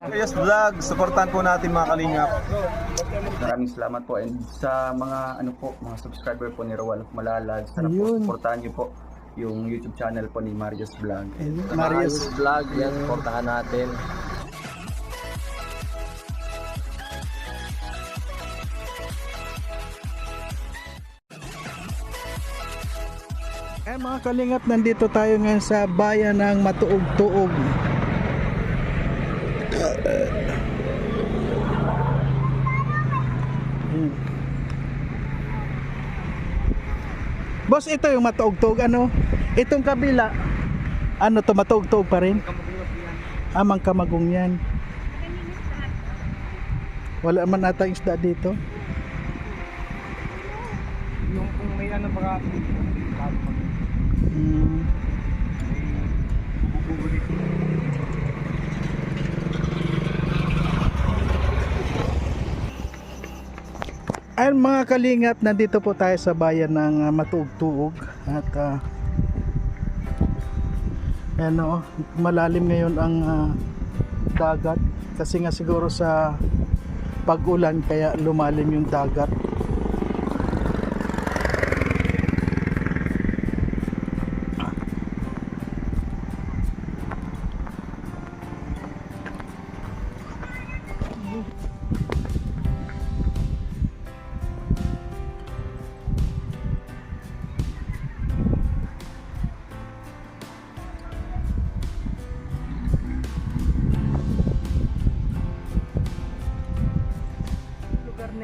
Yes Vlog, supportan po natin mga kalingap. Maraming salamat po and sa mga ano po, mga subscriber po ni Rowan of Malalag, sana po Ayun. supportahan niyo po yung YouTube channel po ni Marius Vlog. Marius. vlog yan, supportahan natin. Eh mga kalingap, nandito tayo ngayon sa bayan ng Matuog-Tuog. Boss, ito yung Matuog-Tuog. Ano? Itong kabila, ano to, Matuog-Tuog pa rin? Amang kamagong yan. Wala man ata isda dito. Yung kung may ano baka Hmm. Ayun mga kalingap, nandito po tayo sa bayan ng uh, at uh, ano, malalim ngayon ang ah, dagat kasi nga siguro sa pag-ulan kaya lumalim yung dagat.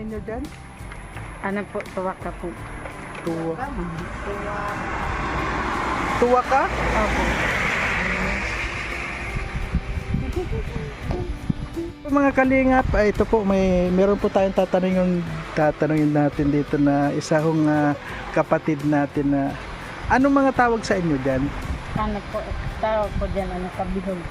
Ninyo dyan? Ano po, tuwak ka po. Tuwa. Tuwa ka? Opo. Mga kalingap, ay ito po may meron po tayong tatanungin tatanungin natin dito na isa hong ah, kapatid natin na anong mga tawag sa inyo diyan? Ano po, tawag po dyan, ano, kabihog.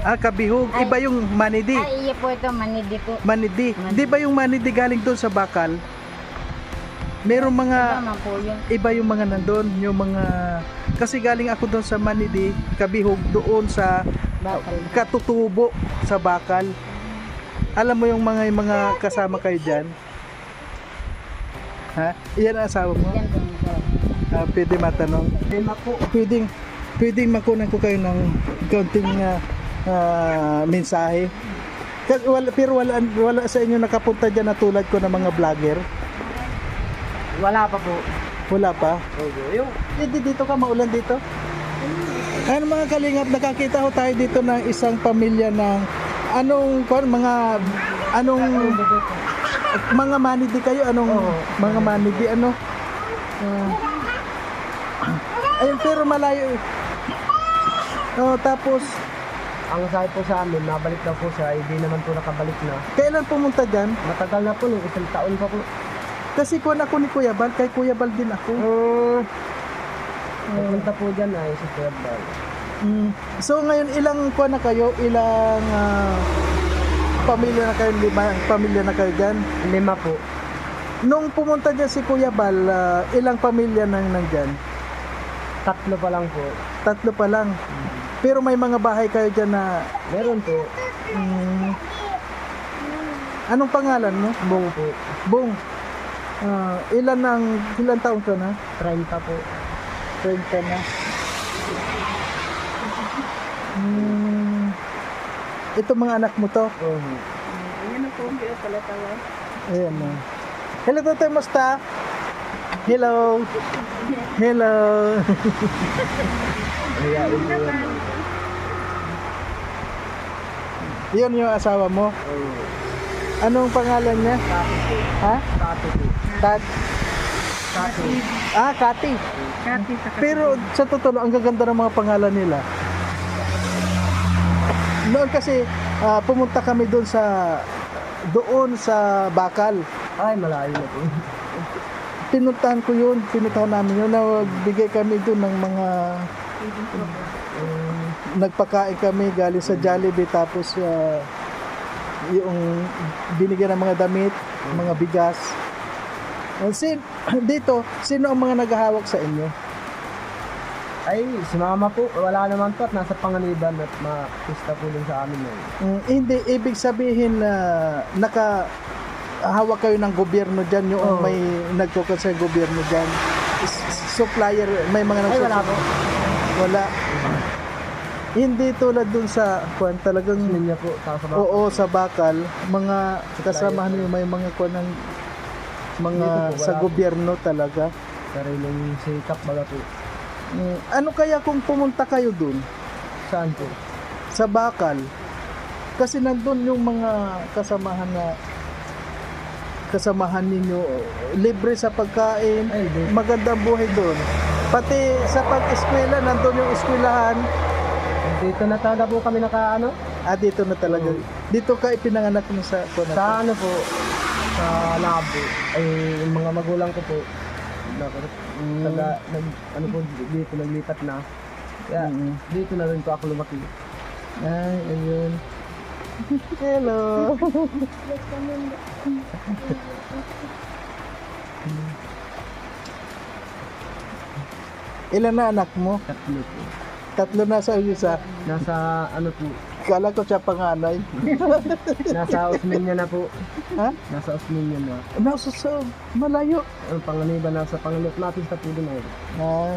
Ah, kabihog. Ay. Iba yung manidi. Ay, iya po ito, manidi po. Manidi. Manidi. Di ba yung manidi galing doon sa bakal? Merong mga Tama po yun. iba yung mga nandun, yung mga kasi galing ako doon sa Manidi, kabihog doon sa Bakal. katutubo sa bakal. Alam mo yung mga yung mga kasama kayo diyan? Ha? Iyan ang asawa mo? Yan po. Ah, pwede matanong. Pwedeng pwedeng makunan ko kayo ng kaunting ah, ah, mensahe. Kasi wala, pero wala, wala sa inyo nakapunta dyan na tulad ko ng mga vlogger. Wala pa po. Wala pa. Okay. Yung Hindi dito ka, maulan dito. Ano mga kalingap, nakakita ko tayo dito ng isang pamilya ng anong kwan, mga anong mga manidi kayo anong mga manidi ano Ah. ayun pero malayo oh, tapos ang sabi po sa amin, nabalik daw po siya, hindi naman po nakabalik na. kailan pumunta dyan Matagal na po, nung isang taon pa po. kasi kuwan ako ni Kuya Bal kay Kuya Bal din ako Uh, Pupunta po dyan ay si Kuya Bal. Mm. So ngayon ilang kuha na kayo? Ilang ah, pamilya na kayo? Lima pamilya na kayo dyan? Lima po. Nung pumunta dyan si Kuya Bal, ah, ilang pamilya nang nandyan? Tatlo pa lang po. Tatlo pa lang. Pero may mga bahay kayo dyan na... Meron po. mm, anong pangalan mo? Bong po. Bong. Ah, ilan ang ilan taon ka na? 30 po. 30 na. Hmm. Ito mga anak mo to? Uh, Yan ang po, kaya pala tawa. Ayan na. Hello, Totoy Musta? Hello. Hello. Ayain po yan. Yun yung asawa mo. Anong pangalan niya? Ha? Tato po. Tat. Ah, Kati. Kati sa Pero sa totoo, ang gaganda ng mga pangalan nila. Noon kasi ah, pumunta kami doon sa doon sa Bakal. Ay, malayo na po. Pinuntahan ko yun, pinuntahan namin yun. Nagbigay kami doon ng mga nagpakain kami galing sa Jollibee tapos ah, yung binigyan ng mga damit, mga bigas. Uh, sin, dito, sino ang mga naghahawak sa inyo? Ay, si mama po, wala naman po at nasa panganiban at ma-pista po din sa amin ngayon. Mm, hindi, ibig sabihin na naka hawak kayo ng gobyerno dyan, yung Oo. may nagkukan sa gobyerno dyan. S- Supplier, may mga Ay, wala po. Wala. Hindi tulad dun sa kuan talagang Linya po, sa oo sa bakal mga kasamahan niyo may mga kuan ng mga Dito po, sa wala. gobyerno talaga. sariling sikap baga po. Mm, ano kaya kung pumunta kayo dun Saan po? sa bakal? Kasi nandun yung mga kasamahan na kasamahan ninyo libre sa pagkain, Ay, di. magandang buhay doon. Pati sa pag-eskwela, nandun yung eskwelahan. Dito na talaga po kami naka ano? Ah, dito na talaga. Dito ka ipinanganak mo sa kuwan Sa ano po, sa labo, ay yung mga magulang ko po, naka, taga, nag, ano po, dito naglipat na. Kaya, Mm. dito na rin po ako lumaki. Ay, ayun. Hello. Ilan na anak mo? Tatlo po. Tatlo na sa isa. Nasa, ano po, Kala ko siya panganay. nasa Osmeña na po. Ha? Nasa Osmeña na. Nasa sa malayo. Ang panganiba nasa pangalot natin sa pulo na yun. Ah,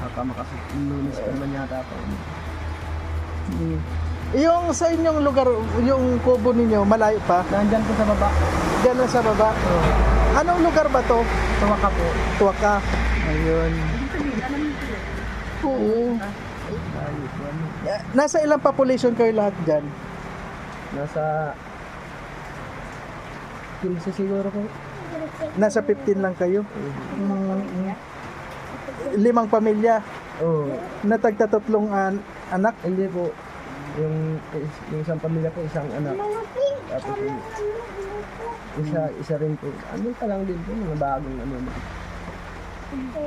Saka makasununis ko naman yata ako. mm. Yung sa inyong lugar, yung kubo ninyo, malayo pa? Nandyan po sa baba. Diyan lang sa baba? Anong lugar ba to? Tuwa ka po. Tuwaka. Ayun. Oo. Ayos. Eh, Nasa ilang population kayo lahat dyan? Nasa 15 siguro po. Nasa 15 lang kayo? Mm, limang pamilya? Oo. Natagtatatlong an- anak? Hindi po. Yung, yung isang pamilya po, isang anak. Tapos yung isa, isa rin po. Ano pa lang din po, mga bagong ano.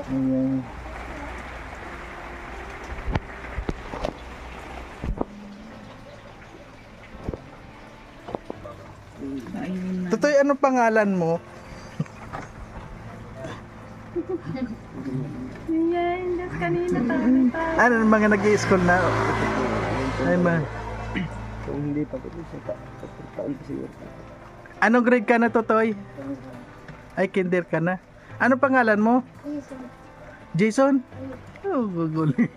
Ayan. Tutoy, ano pangalan mo? Yan, das kanina tayo tayo. Ano mga nag school na? Ay ma. Kung hindi pa pa. Tatlong taon pa siguro. Anong grade ka na, Totoy? Ay, kinder ka na. Ano pangalan mo? Jason? Oh, guguling.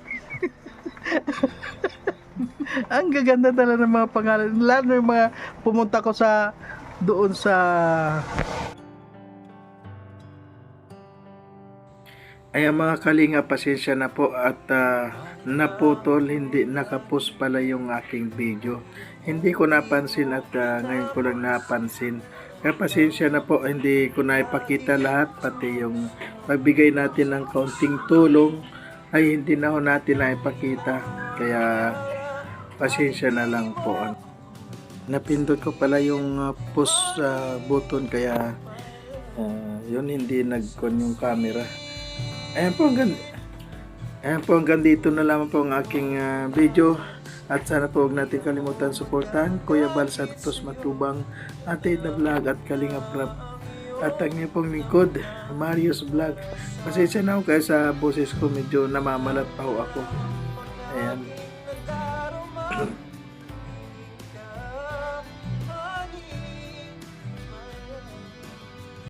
Ang gaganda talaga ng mga pangalan. Lalo yung mga pumunta ko sa doon sa Ayan mga kalinga, pasensya na po at ah, naputol, hindi nakapos pala yung aking video. Hindi ko napansin at ah, ngayon ko lang napansin. Kaya pasensya na po, hindi ko na ipakita lahat, pati yung pagbigay natin ng kaunting tulong ay hindi na ho natin na ipakita. Kaya pasensya na lang po. Napindot ko pala yung ah, pause ah, button kaya ah, yun hindi nag-con yung camera. Ayan po hanggang Ayan po hanggang dito na lamang po ang aking ah, video. At sana po huwag natin kalimutan suportahan Kuya Bal Santos Matubang Ate na Vlog at Kalinga Prab at ang niyo pong lingkod Marius Vlog. Pasensya na ako kaya sa boses ko medyo namamalat pa ako